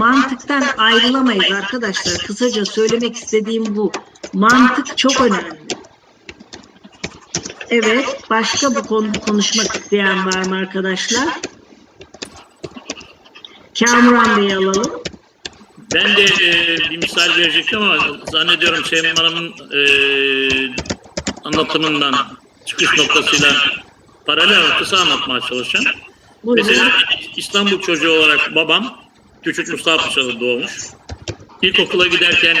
mantıktan ayrılamayız arkadaşlar. Kısaca söylemek istediğim bu. Mantık çok önemli. Evet, başka bu konuda konuşmak isteyen var mı arkadaşlar? Kamuran Bey'i alalım. Ben de e, bir misal verecektim ama zannediyorum Sevim Hanım'ın e, anlatımından çıkış noktasıyla paralel kısa anlatmaya çalışacağım. Buyurun. Mesela İstanbul çocuğu olarak babam küçük Mustafa Paşa'da doğmuş. İlkokula giderken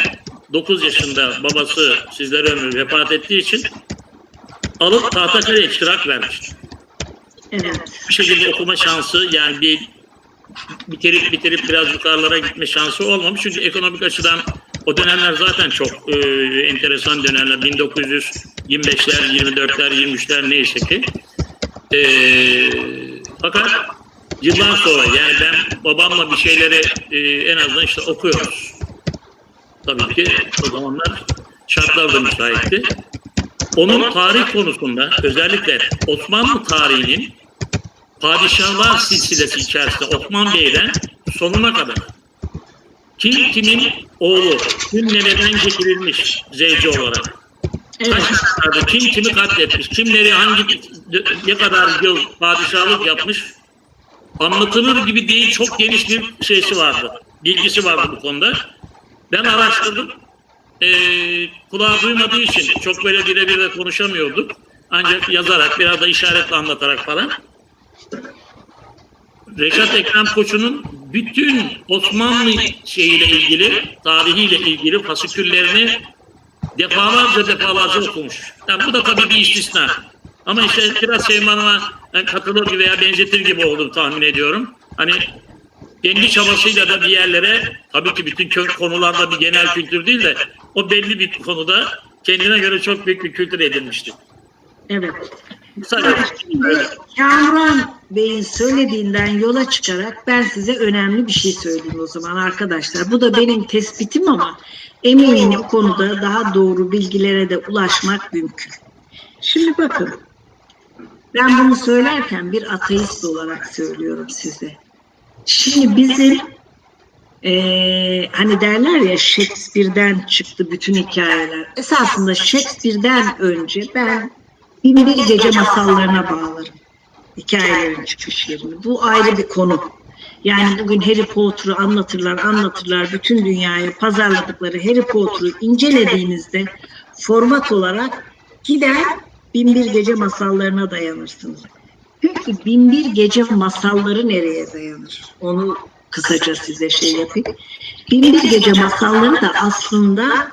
9 yaşında babası sizlere ömür vefat ettiği için alıp Tahtakale'ye çırak vermişti. Evet. bir şekilde okuma şansı yani bir bitirip bitirip biraz yukarılara gitme şansı olmamış. Çünkü ekonomik açıdan o dönemler zaten çok e, enteresan dönemler. 1925'ler, 24'ler, 23'ler neyse ki. E, fakat yıllar sonra yani ben babamla bir şeyleri e, en azından işte okuyoruz. Tabii ki o zamanlar şartlar da müsaitti. Onun tarih konusunda özellikle Osmanlı tarihinin padişahlar silsilesi içerisinde Osman Bey'den sonuna kadar kim kimin oğlu, kim nereden getirilmiş zevci olarak, Evet. kaç yıllarda kim kimi katletmiş, kim nereye hangi ne kadar yıl padişahlık yapmış anlatılır gibi değil çok geniş bir şeysi vardı. Bilgisi vardı bu konuda. Ben araştırdım. Ee, kulağı duymadığı için çok böyle birebir de konuşamıyorduk. Ancak yazarak biraz da işaretle anlatarak falan. Reşat Ekrem Koçu'nun bütün Osmanlı şeyiyle ilgili, tarihiyle ilgili fasiküllerini defalarca defalarca okumuş. Yani bu da tabii bir istisna. Ama işte biraz Sevim Ben katılır gibi veya benzetir gibi oldum tahmin ediyorum. Hani kendi çabasıyla da bir yerlere tabii ki bütün konularda bir genel kültür değil de o belli bir konuda kendine göre çok büyük bir kültür edinmişti. Evet. Sadece Şimdi Kamuran Bey'in söylediğinden yola çıkarak ben size önemli bir şey söyleyeyim o zaman arkadaşlar. Bu da benim tespitim ama eminim bu konuda daha doğru bilgilere de ulaşmak mümkün. Şimdi bakın ben bunu söylerken bir ateist olarak söylüyorum size. Şimdi bizim eee, hani derler ya Shakespeare'den çıktı bütün hikayeler. Esasında Shakespeare'den önce ben Binbir Gece masallarına bağlarım. Hikayelerin çıkış yerini. Bu ayrı bir konu. Yani bugün Harry Potter'ı anlatırlar, anlatırlar. Bütün dünyaya pazarladıkları Harry Potter'ı incelediğinizde format olarak gider Binbir Gece masallarına dayanırsınız. Peki Binbir Gece masalları nereye dayanır? Onu kısaca size şey yapayım. Binbir Gece masalları da aslında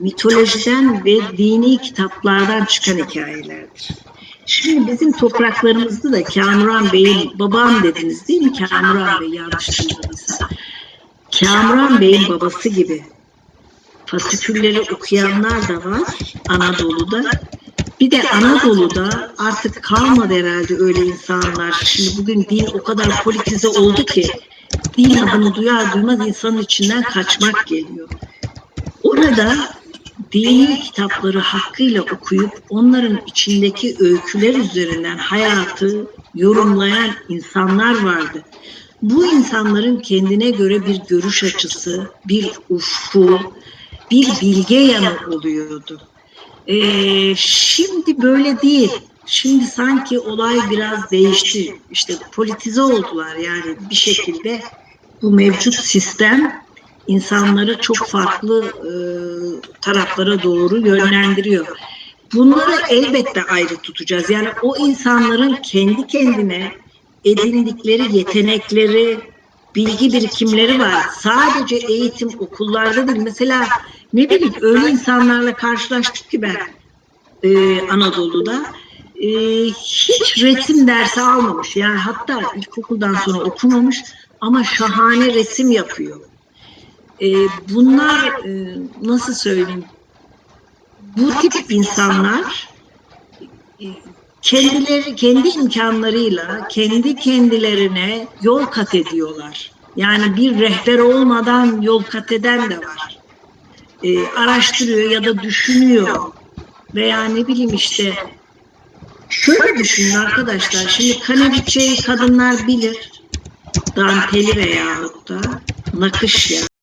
mitolojiden ve dini kitaplardan çıkan hikayelerdir. Şimdi bizim topraklarımızda da Kamuran Bey'in babam dediniz değil mi Kamuran Bey yanlış duymadıysa. Kamuran Bey'in babası gibi fasikülleri okuyanlar da var Anadolu'da. Bir de Anadolu'da artık kalmadı herhalde öyle insanlar. Şimdi bugün din o kadar politize oldu ki din adını duyar duymaz insanın içinden kaçmak geliyor. Orada dini kitapları hakkıyla okuyup onların içindeki öyküler üzerinden hayatı yorumlayan insanlar vardı. Bu insanların kendine göre bir görüş açısı, bir ufku, bir bilge yanı oluyordu. Ee, şimdi böyle değil. Şimdi sanki olay biraz değişti. İşte politize oldular yani bir şekilde bu mevcut sistem insanları çok farklı e, taraflara doğru yönlendiriyor. Bunları elbette ayrı tutacağız. Yani o insanların kendi kendine edindikleri yetenekleri, bilgi birikimleri var. Sadece eğitim okullarda değil. Mesela ne bileyim öyle insanlarla karşılaştık ki ben e, Anadolu'da e, hiç resim dersi almamış. Yani hatta ilkokuldan sonra okumamış ama şahane resim yapıyor. E, bunlar e, nasıl söyleyeyim? Bu tip insanlar e, kendileri kendi imkanlarıyla kendi kendilerine yol kat ediyorlar. Yani bir rehber olmadan yol kat eden de var. E, araştırıyor ya da düşünüyor veya ne bileyim işte şöyle düşünün arkadaşlar. Şimdi kaneviçeyi kadınlar bilir. danteli veyahut da nakış ya